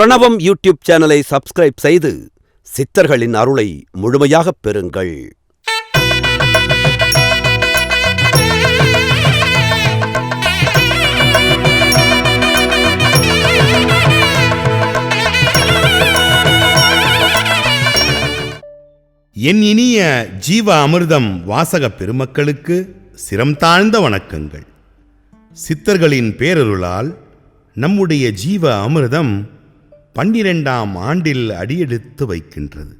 பிரணவம் யூடியூப் சேனலை சப்ஸ்கிரைப் செய்து சித்தர்களின் அருளை முழுமையாகப் பெறுங்கள். என் இனிய ஜீவ அமிர்தம் வாசக பெருமக்களுக்கு சிரம் தாழ்ந்த வணக்கங்கள். சித்தர்களின் பேரருளால் நம்முடைய ஜீவ அமிர்தம் பன்னிரெண்டாம் ஆண்டில் அடியெடுத்து வைக்கின்றது.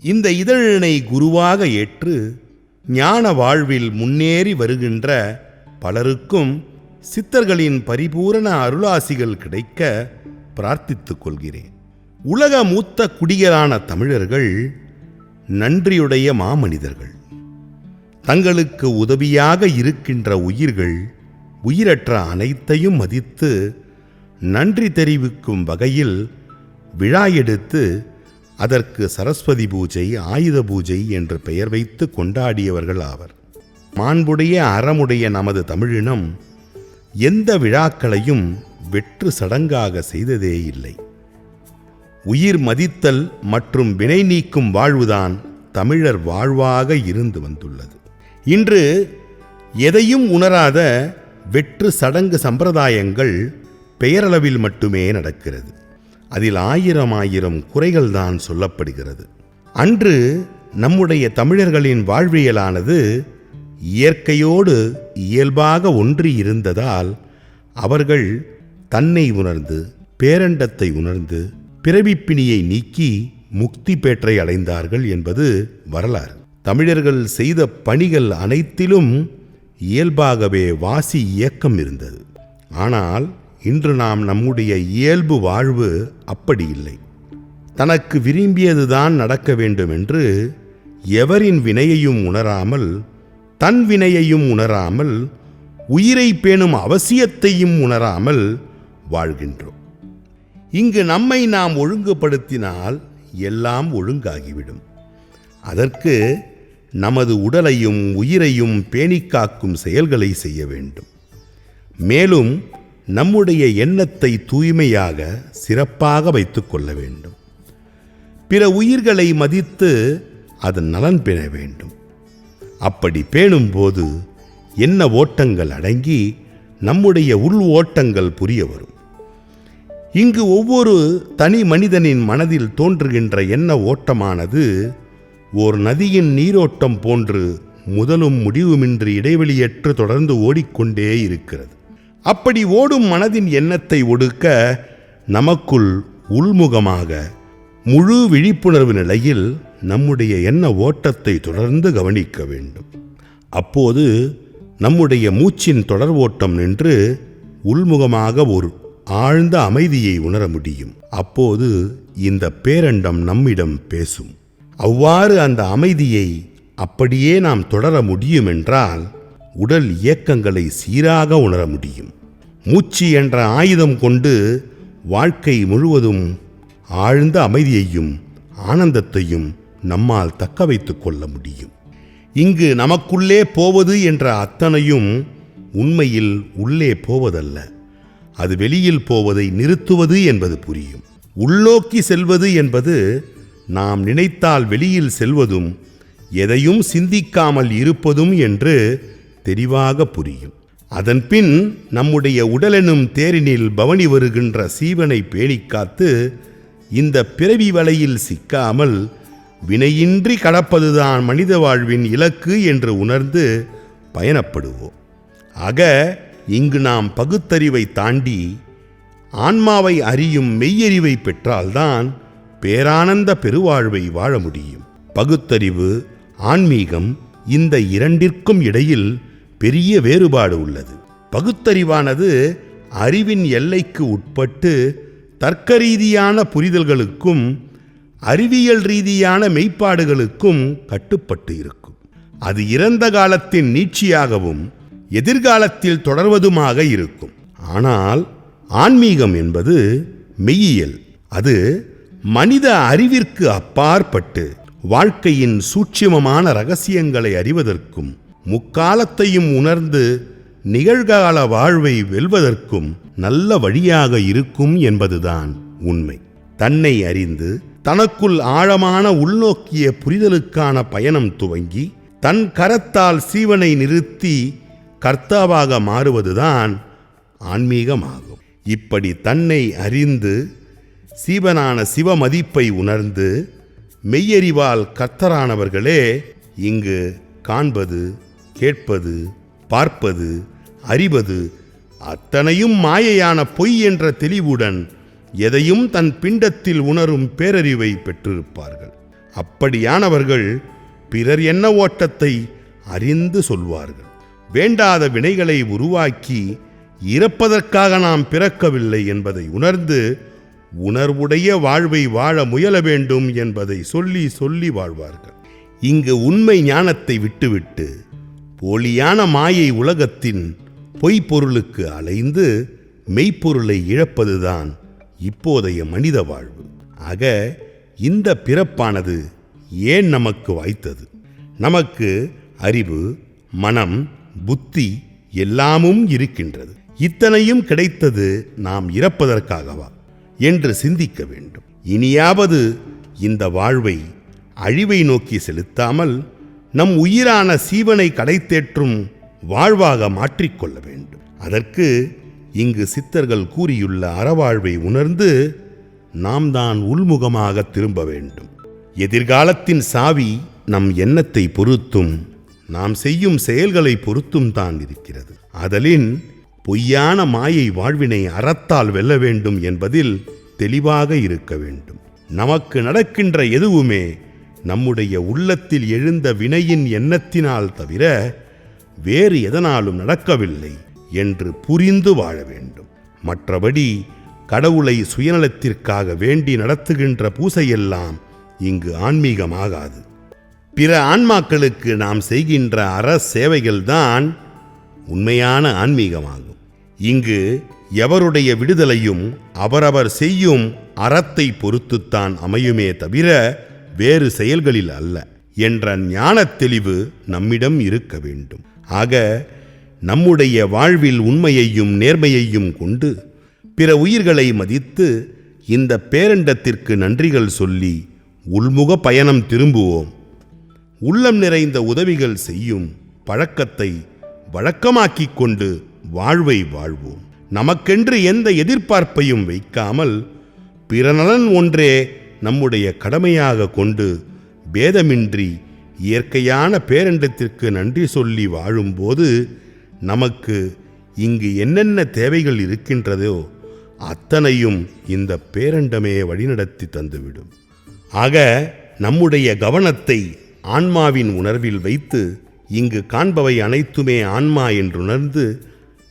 இந்த இதழினை குருவாக ஏற்று ஞான வாழ்வில் முன்னேறி வருகின்ற பலருக்கும் சித்தர்களின் பரிபூரண அருளாசிகள் கிடைக்க பிரார்த்தித்துக் கொள்கிறேன். உலக மூத்த குடிகளான தமிழர்கள் நன்றியுடைய மாமனிதர்கள் தங்களுக்கு உதவியாக இருக்கின்ற உயிர்கள் உயிரற்ற அனைத்தையும் மதித்து நன்றி தெரிவிக்கும் வகையில் விழா எடுத்து அதற்கு சரஸ்வதி பூஜை ஆயுத பூஜை என்று பெயர் வைத்து கொண்டாடியவர்கள் ஆவர். மாண்புடைய அறமுடைய நமது தமிழினம் எந்த விழாக்களையும் வெற்று சடங்காக செய்ததே இல்லை. உயிர் மதித்தல் மற்றும் வினை நீக்கும் வாழ்வுதான் தமிழர் வாழ்வாக இருந்து வந்துள்ளது. இன்று எதையும் உணராத வெற்று சடங்கு சம்பிரதாயங்கள் பெயரளவில் மட்டுமே நடக்கிறது. அதில் ஆயிரம் ஆயிரம் குறைகள்தான் சொல்லப்படுகிறது. அன்று நம்முடைய தமிழர்களின் வாழ்வியலானது இயற்கையோடு இயல்பாக ஒன்றி இருந்ததால் அவர்கள் தன்னை உணர்ந்து பேரண்டத்தை உணர்ந்து பிறவிப்பிணியை நீக்கி முக்தி பேற்றை அடைந்தார்கள் என்பது வரலாறு. தமிழர்கள் செய்த பணிகள் அனைத்திலும் இயல்பாகவே வாசி இயக்கம் இருந்தது. ஆனால் இன்று நாம் நம்முடைய இயல்பு வாழ்வு அப்படி இல்லை. தனக்கு விரும்பியதுதான் நடக்க வேண்டும் என்று எவரின் வினையையும் உணராமல் தன் வினையையும் உணராமல் உயிரை பேணும் அவசியத்தையும் உணராமல் வாழ்கின்றோம். இங்கு நம்மை நாம் ஒழுங்குபடுத்தினால் எல்லாம் ஒழுங்காகிவிடும். அதற்கு நமது உடலையும் உயிரையும் பேணிக்காக்கும் செயல்களை செய்ய வேண்டும். மேலும் நம்முடைய எண்ணத்தை தூய்மையாக சிறப்பாக வைத்துக் கொள்ள வேண்டும். பிற உயிர்களை மதித்து அதன் நலன் பெற வேண்டும். அப்படி பேணும்போது என்ன ஓட்டங்கள் அடங்கி நம்முடைய உள் ஓட்டங்கள் புரிய வரும். இங்கு ஒவ்வொரு தனி மனிதனின் மனதில் தோன்றுகின்ற எண்ண ஓட்டமானது ஓர் நதியின் நீரோட்டம் போன்று முதலும் முடிவுமின்றி இடைவெளியற்று தொடர்ந்து ஓடிக்கொண்டே இருக்கிறது. அப்படி ஓடும் மனதின் எண்ணத்தை ஒடுக்க நமக்குள் உள்முகமாக முழு விழிப்புணர்வு நிலையில் நம்முடைய எண்ண ஓட்டத்தை தொடர்ந்து கவனிக்க வேண்டும். அப்போது நம்முடைய மூச்சின் தொடர் ஓட்டம் நின்று உள்முகமாக ஒரு ஆழ்ந்த அமைதியை உணர முடியும். அப்போது இந்த பேரண்டம் நம்மிடம் பேசும். அவ்வாறு அந்த அமைதியை அப்படியே நாம் தொடர முடியும் என்றால் உடல் இயக்கங்களை சீராக உணர முடியும். மூச்சு என்ற ஆயுதம் கொண்டு வாழ்க்கை முழுவதும் ஆழ்ந்த அமைதியையும் ஆனந்தத்தையும் நம்மால் தக்க வைத்து கொள்ள முடியும். இங்கு நமக்குள்ளே போவது என்ற அத்தனையும் உண்மையில் உள்ளே போவதல்ல. அது வெளியில் போவதை நிறுத்துவது என்பது புரியும். உள்நோக்கி செல்வது என்பது நாம் நினைத்தால் வெளியில் செல்வதும் எதையும் சிந்திக்காமல் இருப்பதும் என்று தெளிவாக புரியும். அதன்பின் நம்முடைய உடலெனும் தேரினில் பவனி வருகின்ற சீவனை பேணிக்காத்து இந்த பிறவி வலையில் சிக்காமல் வினையின்றி கடப்பதுதான் மனித வாழ்வின் இலக்கு என்று உணர்ந்து பயணப்படுவோம். ஆக இங்கு நாம் பகுத்தறிவை தாண்டி ஆன்மாவை அறியும் மெய்யறிவை பெற்றால்தான் பேரானந்த பெருவாழ்வை வாழ முடியும். பகுத்தறிவு ஆன்மீகம் இந்த இரண்டிற்கும் இடையில் பெரிய வேறுபாடு உள்ளது. பகுத்தறிவானது அறிவின் எல்லைக்கு உட்பட்டு தர்க்க ரீதியான புரிதல்களுக்கும் அறிவியல் ரீதியான மெய்ப்பாடுகளுக்கும் கட்டுப்பட்டு இருக்கும். அது இறந்த காலத்தின் நீட்சியாகவும் எதிர்காலத்தில் தொடர்வதுமாக இருக்கும். ஆனால் ஆன்மீகம் என்பது மெய்யியல். அது மனித அறிவிற்கு அப்பாற்பட்டு வாழ்க்கையின் சூட்சுமமான ரகசியங்களை அறிவதற்கும் முக்காலத்தையும் உணர்ந்து நிகழ்கால வாழ்வை வெல்வதற்கும் நல்ல வழியாக இருக்கும் என்பதுதான் உண்மை. தன்னை அறிந்து தனக்குள் ஆழமான உள்நோக்கிய புரிதலுக்கான பயணம் துவங்கி தன் கரத்தால் சீவனை நிறுத்தி கர்த்தாவாக மாறுவதுதான் ஆன்மீகமாகும். இப்படி தன்னை அறிந்து சீவனான சிவமதிப்பை உணர்ந்து மெய்யறிவால் கர்த்தரானவர்களே இங்கு காண்பது கேட்பது பார்ப்பது அறிவது அத்தனையும் மாயையான பொய் என்ற தெளிவுடன் எதையும் தன் பிண்டத்தில் உணரும் பேரறிவை பெற்றிருப்பார்கள். அப்படியானவர்கள் பிறர் என்ன ஓட்டத்தை அறிந்து சொல்வார்கள். வேண்டாத வினைகளை உருவாக்கி இறப்பதற்காக நாம் பிறக்கவில்லை என்பதை உணர்ந்து உணர்வுடைய வாழ்வை வாழ முயல வேண்டும் என்பதை சொல்லி சொல்லி வாழ்வார்கள். இங்கு உண்மை ஞானத்தை விட்டுவிட்டு போலியான மாயை உலகத்தின் பொய்ப்பொருளுக்கு அலைந்து மெய்ப்பொருளை இழப்பதுதான் இப்போதைய மனித வாழ்வு. ஆக இந்த பிறப்பானது ஏன் நமக்கு வாய்த்தது? நமக்கு அறிவு மனம் புத்தி எல்லாமும் இருக்கின்றது. இத்தனையும் கிடைத்தது நாம் இறப்பதற்காகவா என்று சிந்திக்க வேண்டும். இனியாவது இந்த வாழ்வை அழிவை நோக்கி செலுத்தாமல் நம் உயிரான சீவனை கடைத்தேற்றும் வாழ்வாக மாற்றிக்கொள்ள வேண்டும். அதற்கு இங்கு சித்தர்கள் கூறியுள்ள அறவாழ்வை உணர்ந்து நாம் தான் உள்முகமாக திரும்ப வேண்டும். எதிர்காலத்தின் சாவி நம் எண்ணத்தை பொறுத்தும் நாம் செய்யும் செயல்களை பொறுத்தும் தான் இருக்கிறது. அதலின் பொய்யான மாயை வாழ்வினை அறத்தால் வெல்ல வேண்டும் என்பதில் தெளிவாக இருக்க வேண்டும். நமக்கு நடக்கின்ற எதுவுமே நம்முடைய உள்ளத்தில் எழுந்த வினையின் எண்ணத்தினால் தவிர வேறு எதனாலும் நடக்கவில்லை என்று புரிந்து வாழ வேண்டும். மற்றபடி கடவுளை சுயநலத்திற்காக வேண்டி நடத்துகின்ற பூசையெல்லாம் இங்கு ஆன்மீகமாகாது. பிற ஆன்மாக்களுக்கு நாம் செய்கின்ற அற சேவைகள்தான் உண்மையான ஆன்மீகமாகும். இங்கு எவருடைய விடுதலையும் அவரவர் செய்யும் அறத்தை பொறுத்துத்தான் அமையுமே தவிர வேறு செயல்களில் அல்ல என்ற ஞான தெளிவு நம்மிடம் இருக்க வேண்டும். ஆக நம்முடைய வாழ்வில் உண்மையையும் நேர்மையையும் கொண்டு பிற உயிர்களை மதித்து இந்த பேரண்டத்திற்கு நன்றிகள் சொல்லி உள்முக பயணம் திரும்புவோம். உள்ளம் நிறைந்த உதவிகள் செய்யும் பழக்கத்தை வழக்கமாக்கிக் கொண்டு வாழ்வை வாழ்வோம். நமக்கென்று எந்த எதிர்பார்ப்பையும் வைக்காமல் பிறநலன் ஒன்றே நம்முடைய கடமையாக கொண்டு பேதமின்றி இயற்கையான பேரண்டத்திற்கு நன்றி சொல்லி வாழும்போது நமக்கு இங்கு என்னென்ன தேவைகள் இருக்கின்றதோ அத்தனையும் இந்த பேரண்டமே வழிநடத்தி தந்துவிடும். ஆக நம்முடைய கவனத்தை ஆன்மாவின் உணர்வில் வைத்து இங்கு காண்பவை அனைத்துமே ஆன்மா என்றுணர்ந்து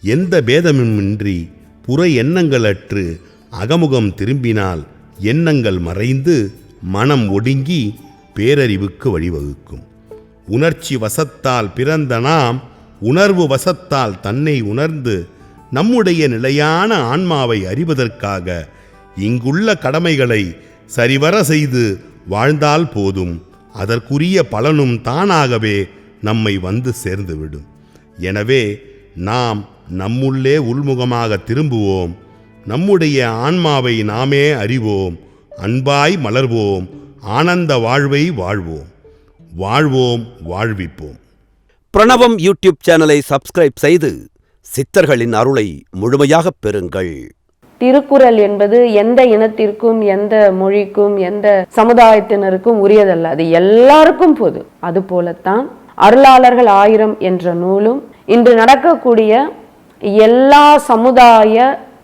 எந்த பேதமுமின்றி புற எண்ணங்களற்று அகமுகம் திரும்பினால் எண்ணங்கள் மறைந்து மனம் ஒடுங்கி பேரறிவுக்கு வழிவகுக்கும். உணர்ச்சி வசத்தால் பிறந்த நாம் உணர்வு வசத்தால் தன்னை உணர்ந்து நம்முடைய நிலையான ஆன்மாவை அறிவதற்காக இங்குள்ள கடமைகளை சரிவர செய்து வாழ்ந்தால் போதும். அதற்குரிய பலனும் தானாகவே நம்மை வந்து சேர்ந்துவிடும். எனவே நாம் நம்முள்ளே உள்முகமாக திரும்புவோம். நம்முடைய ஆன்மாவை நாமே அறிவோம் அன்பாய் மலர்வோம் ஆனந்த வாழ்வை வாழ்வோம். வாழ்வோம் வாழ்விப்போம். பிரணவம் யூடியூப் சேனலை சப்ஸ்கிரைப் செய்து சித்தர்களின் அருளை முழுமையாகப் பெறுங்கள். திருக்குறள் என்பது எந்த இனத்திற்கும் எந்த மொழிக்கும் எந்த சமுதாயத்தினருக்கும் உரியதல்ல. அது எல்லாருக்கும் பொது அது போலத்தான் அருளாளர்கள் ஆயிரம் என்ற நூலும் இன்று நடக்கக்கூடிய எல்லா சமுதாய